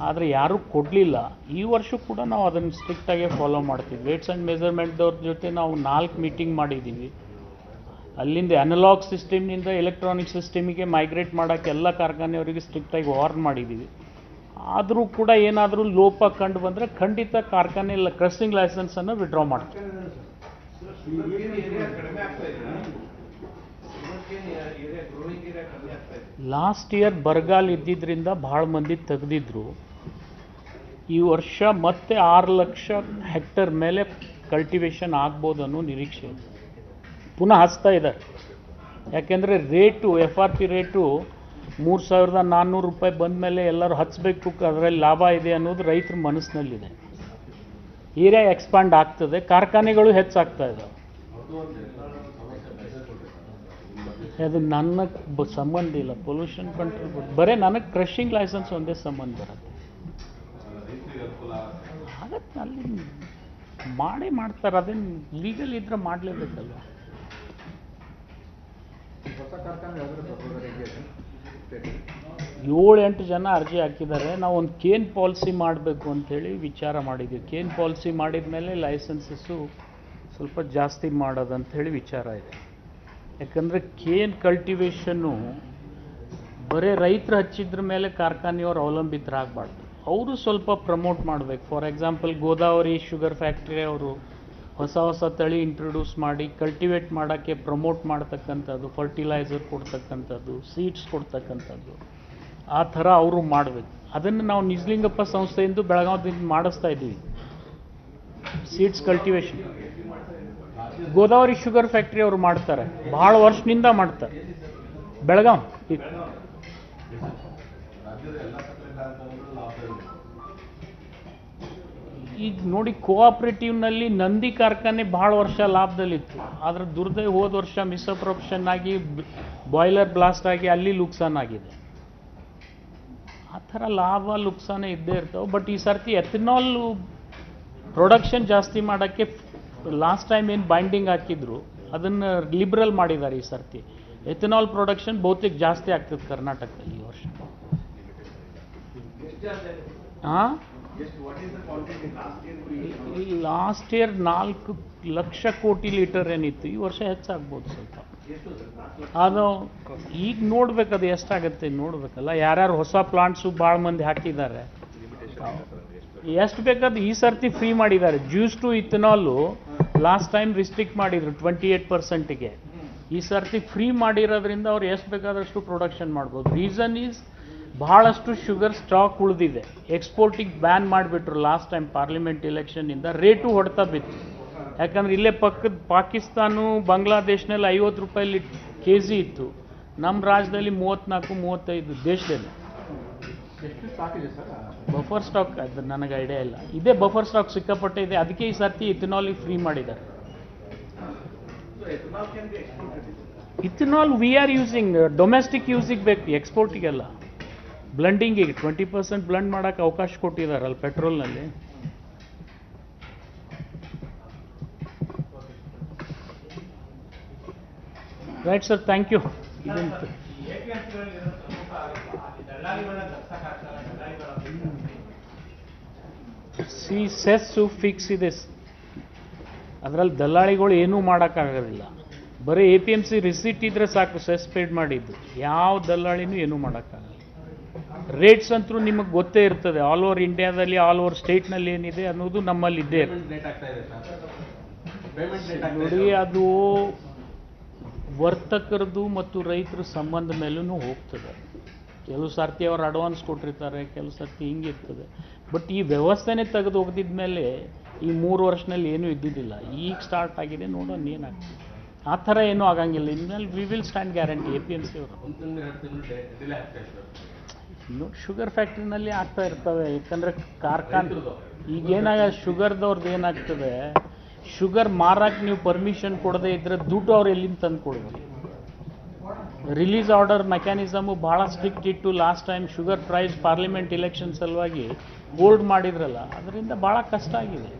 ಆದರೆ ಯಾರೂ ಕೊಡಲಿಲ್ಲ ಈ ವರ್ಷ ಕೂಡ ನಾವು ಅದನ್ನು ಸ್ಟ್ರಿಕ್ಟಾಗೇ ಫಾಲೋ ಮಾಡ್ತೀವಿ ವೇಟ್ಸ್ ಆ್ಯಂಡ್ ಮೆಜರ್ಮೆಂಟ್ದವ್ರ ಜೊತೆ ನಾವು ನಾಲ್ಕು ಮೀಟಿಂಗ್ ಮಾಡಿದ್ದೀವಿ ಅಲ್ಲಿಂದ ಅನಲಾಗ್ ಸಿಸ್ಟಮ್ನಿಂದ ಎಲೆಕ್ಟ್ರಾನಿಕ್ ಸಿಸ್ಟಮಿಗೆ ಮೈಗ್ರೇಟ್ ಮಾಡೋಕ್ಕೆ ಎಲ್ಲ ಕಾರ್ಖಾನೆಯವರಿಗೆ ಸ್ಟ್ರಿಕ್ಟಾಗಿ ವಾರ್ನ್ ಮಾಡಿದ್ದೀವಿ ಆದರೂ ಕೂಡ ಏನಾದರೂ ಲೋಪ ಕಂಡು ಬಂದರೆ ಖಂಡಿತ ಕಾರ್ಖಾನೆ ಇಲ್ಲ ಕ್ರಸ್ಟಿಂಗ್ ಲೈಸೆನ್ಸನ್ನು ವಿಡ್ರಾ ಮಾಡ್ತೀವಿ ಲಾಸ್ಟ್ ಇಯರ್ ಬರಗಾಲ ಇದ್ದಿದ್ದರಿಂದ ಭಾಳ ಮಂದಿ ತೆಗೆದಿದ್ರು. ಈ ವರ್ಷ ಮತ್ತೆ ಆರು ಲಕ್ಷ ಹೆಕ್ಟರ್ ಮೇಲೆ ಕಲ್ಟಿವೇಶನ್ ಆಗ್ಬೋದು ಅನ್ನೋ ನಿರೀಕ್ಷೆ. ಇದೆ ಪುನಃ ಹಚ್ತಾ ಇದ್ದಾರೆ. ಯಾಕೆಂದರೆ rate F R P rate ಮೂರು ಸಾವಿರದ ನಾನ್ನೂರು ರೂಪಾಯಿ ಬಂದ ಮೇಲೆ ಎಲ್ಲರೂ ಹಚ್ಚಬೇಕು ಅದರಲ್ಲಿ ಲಾಭ ಇದೆ ಅನ್ನೋದು ರೈತರ ಮನಸ್ಸಿನಲ್ಲಿದೆ. ಏರಿಯಾ ಎಕ್ಸ್ಪಾಂಡ್ ಆಗ್ತದೆ ಕಾರ್ಖಾನೆಗಳು ಹೆಚ್ಚಾಗ್ತಾ ಇದ್ದಾವೆ ಅದು ನನ್ನ ಸಂಬಂಧ ಇಲ್ಲ. ಪೊಲ್ಯೂಷನ್ ಕಂಟ್ರೋಲ್ ಬರೀ ನನಗೆ ಕ್ರಷಿಂಗ್ ಲೈಸೆನ್ಸ್ ಒಂದೇ ಸಂಬಂಧ ಬರುತ್ತೆ. ಆಗತ್ತೆ ಅಲ್ಲಿ ಮಾಡೇ ಮಾಡ್ತಾರೆ ಅದೇನು ಲೀಗಲ್ ಇದ್ರೆ ಮಾಡಲೇಬೇಕಲ್ವ? ಸರ್ ಏಳು ಎಂಟು ಜನ ಅರ್ಜಿ ಹಾಕಿದ್ದಾರೆ. ನಾವು ಒಂದು ಕೇನ್ ಪಾಲಿಸಿ ಮಾಡಬೇಕು ಅಂಥೇಳಿ ವಿಚಾರ ಮಾಡಿದ್ವಿ. ಕೇನ್ ಪಾಲಿಸಿ ಮಾಡಿದ ಮೇಲೆ ಲೈಸೆನ್ಸಸ್ಸು ಸ್ವಲ್ಪ ಜಾಸ್ತಿ ಮಾಡೋದಂಥೇಳಿ ವಿಚಾರ ಇದೆ. ಯಾಕಂದರೆ ಕೇನ್ ಕಲ್ಟಿವೇಷನ್ನು ಬರೀ ರೈತರು ಹಚ್ಚಿದ್ರ ಮೇಲೆ ಕಾರ್ಖಾನೆಯವರು ಅವಲಂಬಿತರಾಗಬಾರ್ದು. ಅವರು ಸ್ವಲ್ಪ ಪ್ರಮೋಟ್ ಮಾಡಬೇಕು. For example Godavari sugar factory ಅವರು ಹೊಸ ಹೊಸ ತಳಿ ಇಂಟ್ರೊಡ್ಯೂಸ್ ಮಾಡಿ ಕಲ್ಟಿವೇಟ್ ಮಾಡೋಕ್ಕೆ ಪ್ರಮೋಟ್ ಮಾಡ್ತಕ್ಕಂಥದ್ದು ಫರ್ಟಿಲೈಸರ್ ಕೊಡ್ತಕ್ಕಂಥದ್ದು ಸೀಡ್ಸ್ ಕೊಡ್ತಕ್ಕಂಥದ್ದು. ಆ ಥರ ಅವರು ಮಾಡಬೇಕು. ಅದನ್ನು ನಾವು ನಿಜಲಿಂಗಪ್ಪ ಸಂಸ್ಥೆಯಿಂದ ಬೆಳಗಾವಿದಿಂದ ಮಾಡಿಸ್ತಾ ಇದ್ದೀವಿ. Seeds cultivation Godavari sugar factory ಅವರು ಮಾಡ್ತಾರೆ. ಭಾಳ ವರ್ಷದಿಂದ ಮಾಡ್ತಾರೆ. ಬೆಳಗಾಂ. ಈಗ ನೋಡಿ ಕೋಆಪ್ರೇಟಿವ್ನಲ್ಲಿ ನಂದಿ ಕಾರ್ಖಾನೆ ಭಾಳ ವರ್ಷ ಲಾಭದಲ್ಲಿತ್ತು. ಆದ್ರೆ ದುರ್ದೈ ಹೋದ ವರ್ಷ ಮಿಸ್ಅಪ್ರೊಪ್ಷನ್ ಆಗಿ ಬಾಯ್ಲರ್ ಬ್ಲಾಸ್ಟ್ ಆಗಿ ಅಲ್ಲಿ ಲುಕ್ಸಾನ್ ಆಗಿದೆ. ಆ ಥರ ಲಾಭ ಲುಕ್ಸಾನೇ ಇದ್ದೇ ಇರ್ತಾವೆ. ಬಟ್ ಈ ಸರ್ತಿ ಎಥನಾಲ್ ಪ್ರೊಡಕ್ಷನ್ ಜಾಸ್ತಿ ಮಾಡೋಕ್ಕೆ ಲಾಸ್ಟ್ ಟೈಮ್ ಏನು ಬೈಂಡಿಂಗ್ ಹಾಕಿದ್ರು ಅದನ್ನು ಲಿಬ್ರಲ್ ಮಾಡಿದ್ದಾರೆ ಈ ಸರ್ತಿ. ಎಥೆನಾಲ್ ಪ್ರೊಡಕ್ಷನ್ ಬಹುತೇಕ ಜಾಸ್ತಿ ಆಗ್ತದೆ ಕರ್ನಾಟಕದಲ್ಲಿ ಈ ವರ್ಷ. ಹಾಂ ಲಾಸ್ಟ್ ಇಯರ್ ನಾಲ್ಕು ಲಕ್ಷ ಕೋಟಿ ಲೀಟರ್ ಏನಿತ್ತು ಈ ವರ್ಷ ಹೆಚ್ಚಾಗ್ಬೋದು ಸ್ವಲ್ಪ. ಅದು ಈಗ ನೋಡ್ಬೇಕು ಅದು ಎಷ್ಟಾಗತ್ತೆ ನೋಡ್ಬೇಕಲ್ಲ. ಯಾರ್ಯಾರು ಹೊಸ ಪ್ಲಾಂಟ್ಸು ಭಾಳ ಮಂದಿ ಹಾಕಿದ್ದಾರೆ. ಎಷ್ಟು ಬೇಕಾದ ಈ ಸರ್ತಿ ಫ್ರೀ ಮಾಡಿದ್ದಾರೆ. Juice to ethanol last time restrict ಮಾಡಿದ್ರು ಟ್ವೆಂಟಿ ಏಟ್ ಪರ್ಸೆಂಟಿಗೆ ಈ ಸರ್ತಿ ಫ್ರೀ ಮಾಡಿರೋದ್ರಿಂದ ಅವ್ರು ಎಷ್ಟು ಬೇಕಾದಷ್ಟು ಪ್ರೊಡಕ್ಷನ್ ಮಾಡ್ಬೋದು. ರೀಸನ್ ಈಸ್ ಬಹಳಷ್ಟು ಶುಗರ್ ಸ್ಟಾಕ್ ಉಳಿದಿದೆ. ಎಕ್ಸ್ಪೋರ್ಟಿಗೆ ಬ್ಯಾನ್ ಮಾಡಿಬಿಟ್ರು ಲಾಸ್ಟ್ ಟೈಮ್ ಪಾರ್ಲಿಮೆಂಟ್ ಇಲೆಕ್ಷನ್ನಿಂದ ರೇಟು ಹೊಡ್ತಾ ಬಿತ್ತು. ಯಾಕಂದ್ರೆ ಇಲ್ಲೇ ಪಕ್ಕದ ಪಾಕಿಸ್ತಾನ ಬಾಂಗ್ಲಾದೇಶ್ನಲ್ಲಿ ಐವತ್ತು ರೂಪಾಯಲ್ಲಿ ಕೆ ಜಿ ಇತ್ತು. ನಮ್ಮ ರಾಜ್ಯದಲ್ಲಿ ಮೂವತ್ತ್ನಾಲ್ಕು ಮೂವತ್ತೈದು ದೇಶದಲ್ಲಿ ಎಷ್ಟು ಸ್ಟಾಕ್ ಇದೆ ಸರ್ ಬಫರ್ ಸ್ಟಾಕ್ ಅದು ನನಗೆ ಐಡಿಯಾ ಇಲ್ಲ. ಇದೇ ಬಫರ್ ಸ್ಟಾಕ್ ಸಿಕ್ಕಾಪಟ್ಟೆ ಇದೆ. ಅದಕ್ಕೆ ಈ ಸರ್ತಿ ಇಥನಾಲಿಗೆ ಫ್ರೀ ಮಾಡಿದ್ದಾರೆ. Ethanol we are using domestic ಯೂಸಿಗೆ ಬೇಕು ಎಕ್ಸ್ಪೋರ್ಟಿಗೆಲ್ಲ ಬ್ಲೆಂಡಿಂಗಿಗೆ ಟ್ವೆಂಟಿ ಪರ್ಸೆಂಟ್ ಬ್ಲಂಡ್ ಮಾಡೋಕ್ಕೆ ಅವಕಾಶ ಕೊಟ್ಟಿದ್ದಾರಲ್ಲ ಪೆಟ್ರೋಲ್ನಲ್ಲಿ right sir thank you C cess fix ಇದೆ. ಅದರಲ್ಲಿ ದಲ್ಲಾಳಿಗಳು ಏನೂ ಮಾಡೋಕ್ಕಾಗೋದಿಲ್ಲ. ಬರೀ A P M C receipt ಇದ್ರೆ ಸಾಕು ಸೆಸ್ ಪೇಡ್ ಮಾಡಿದ್ದು. ಯಾವ ದಲ್ಲಾಳಿನೂ ಏನೂ ಮಾಡೋಕ್ಕಾಗಲ್ಲ. ರೇಟ್ಸ್ ಅಂತೂ ನಿಮಗೆ ಗೊತ್ತೇ ಇರ್ತದೆ. ಆಲ್ ಓವರ್ ಇಂಡಿಯಾದಲ್ಲಿ ಆಲ್ ಓವರ್ ಸ್ಟೇಟ್ನಲ್ಲಿ ಏನಿದೆ ಅನ್ನೋದು ನಮ್ಮಲ್ಲಿ ಇದ್ದೇ ನೋಡಿ ಅದು ವರ್ತಕರದು ಮತ್ತು ರೈತರ ಸಂಬಂಧ ಮೇಲೂ ಹೋಗ್ತದೆ. ಕೆಲವು ಸರ್ತಿ ಅವ್ರು ಅಡ್ವಾನ್ಸ್ ಕೊಟ್ಟಿರ್ತಾರೆ ಕೆಲವು ಸರ್ತಿ ಹಿಂಗಿರ್ತದೆ ಬಟ್ ಈ ವ್ಯವಸ್ಥೆನೇ ತೆಗೆದು ಒಗ್ದಿದ ಮೇಲೆ ಈ ಮೂರು ವರ್ಷದಲ್ಲಿ ಏನೂ ಇದ್ದಿದ್ದಿಲ್ಲ. ಈಗ ಸ್ಟಾರ್ಟ್ ಆಗಿದೆ ನೋಡೋಣ ಏನಾಗ್ತದೆ ಆ ಥರ ಏನೂ ಆಗಂಗಿಲ್ಲ. ಇನ್ಮೇಲೆ we will stand guarantee A P M C ಅವರು. ಇನ್ನು ಶುಗರ್ ಫ್ಯಾಕ್ಟ್ರಿನಲ್ಲಿ ಆಗ್ತಾ ಇರ್ತವೆ. ಯಾಕಂದರೆ ಕಾರ್ಖಾನೆಗಳು ಈಗ ಏನಾಗ ಶುಗರ್ದವ್ರದ್ದು ಏನಾಗ್ತದೆ? ಶುಗರ್ ಮಾರಕ್ಕೆ ನೀವು ಪರ್ಮಿಷನ್ ಕೊಡದೇ ಇದ್ದರೆ ದುಡ್ಡು ಅವ್ರು ಎಲ್ಲಿಂದ ತಂದು ಕೊಡ್ಬೇಕು ರಿಲೀಸ್ ಆರ್ಡರ್ ಮೆಕ್ಯಾನಿಸಮು ಭಾಳ ಸ್ಟ್ರಿಕ್ಟ್ ಇಟ್ಟು last time sugar price parliament election ಸಲುವಾಗಿ ಹೋಲ್ಡ್ ಮಾಡಿದ್ರಲ್ಲ, ಅದರಿಂದ ಭಾಳ ಕಷ್ಟ ಆಗಿದೆ.